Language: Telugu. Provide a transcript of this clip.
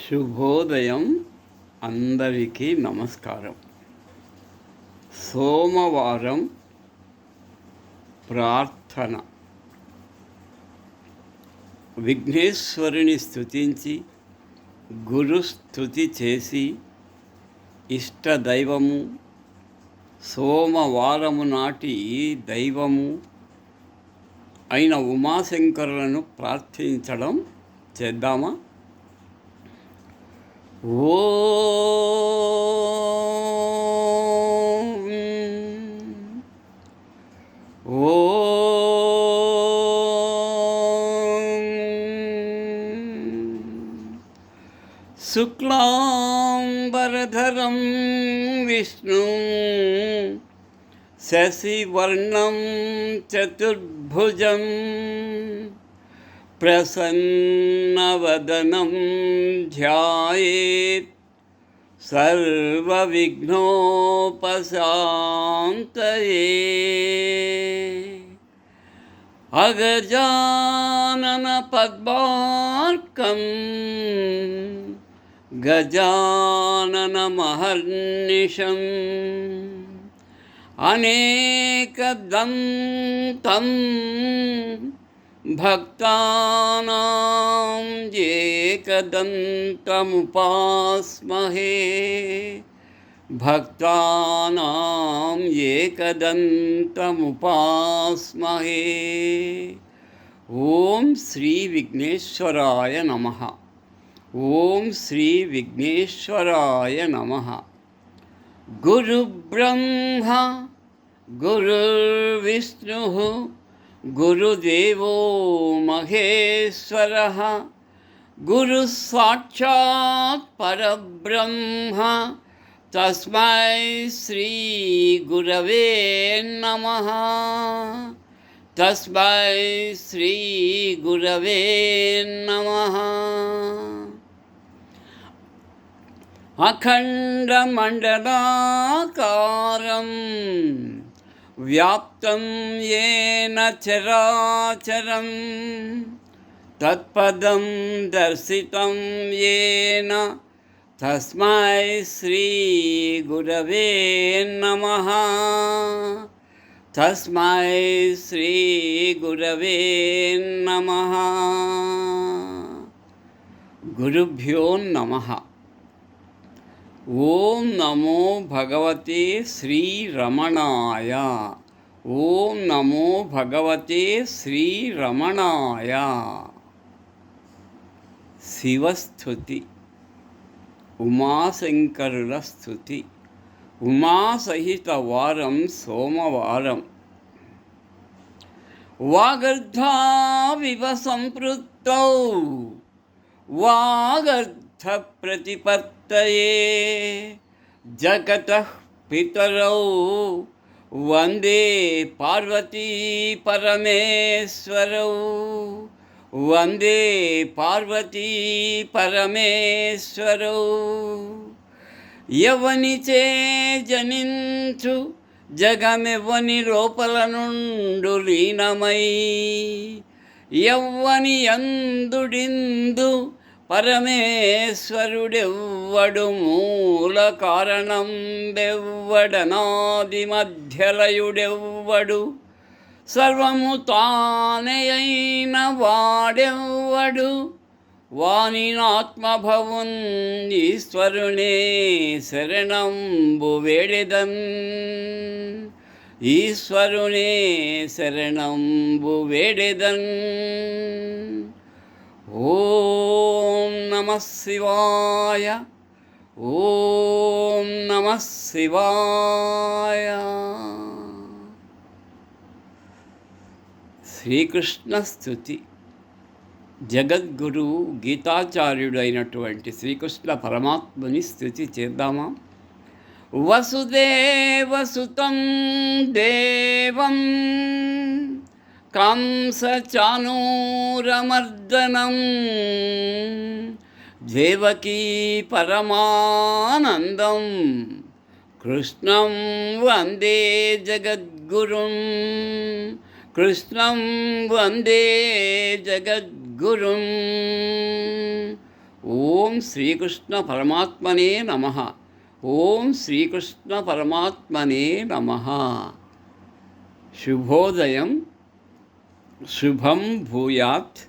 శుభోదయం అందరికీ నమస్కారం. సోమవారం ప్రార్థన. విఘ్నేశ్వరుని స్థుతించి గురుస్థుతి చేసి ఇష్టదైవము సోమవారము నాటి దైవము అయిన ఉమాశంకరులను ప్రార్థించడం చేద్దామా? वो वो शुक्लांबरधरम विष्णु शशिवर्णम चतुर्भुजम ప్రసన్నవదనం ధ్యాయేత్ సర్వవిఘ్నోపశాంతయే అగజానన పద్మార్కం గజానన भक्तानां एकदन्तमुपास्महे। भक्तानां एकदन्तमुपास्महे। ॐ श्रीविघ्नेश्वराय नमः। ॐ श्रीविघ्नेश्वराय नमः। गुरुब्रह्म गुरुर्विष्णुः गुरुदेवो महेश्वरः गुरुसाक्षात् परब्रह्म तस्मै श्रीगुरवे नमः। तस्मै श्रीगुरवे नमः। अखण्डमण्डलाकारम् వ్యాప్తం ఏన చరాచరం తత్పదం దర్శితం ఏన. తస్మై శ్రీ గురవే నమ. తస్మై శ్రీ గురవే నమ. గురుభ్యో నమ. ఓం నమో భగవతే శ్రీ రమణాయ. ఓం నమో భగవతే శ్రీ రమణాయ. శివస్థుతి ఉమాశంకరుల స్థుతి ఉమాసహిత వారం సోమవారం. వాగర్ధావివ సంపృక్తౌ వాగర్ధ ప్రతిపత్తయే. జగత పితరౌ వందే పార్వతీ పరమేశ్వరౌ. వందే పార్వతీ పరమేశ్వరౌ. ఎవనిచే జనించు జగమెవ్వని లోపల నుండు లీనమై. ఎవ్వని అందుడిందు పరమేశ్వరుడెవ్వడు మూల కారణం దెవ్వడనాది మధ్యలయుడెవ్వడు సర్వము తానే అయిన వాడెవ్వడు? వాని ఆత్మభవున్ ఈశ్వరునే శరణంబు వేడెదన్. ఈశ్వరునే శరణంబు వేడిదన్. ఓం నమ శివాయ. ఓం నమ శివాయ. శ్రీకృష్ణ స్థుతి జగద్గురు గీతాచార్యుడైనటువంటి శ్రీకృష్ణ పరమాత్మని స్థుతి చేద్దామా? వసుదేవసుతం దేవం. కంసచానూరమర్దనం. దేవకీ పరమానందం. కృష్ణం వందే జగద్గురుం. కృష్ణం వందే జగద్గురుం. ఓం శ్రీకృష్ణ పరమాత్మనే నమ. ఓం శ్రీకృష్ణ పరమాత్మనే నమ. శుభోదయం శుభం భూయాత్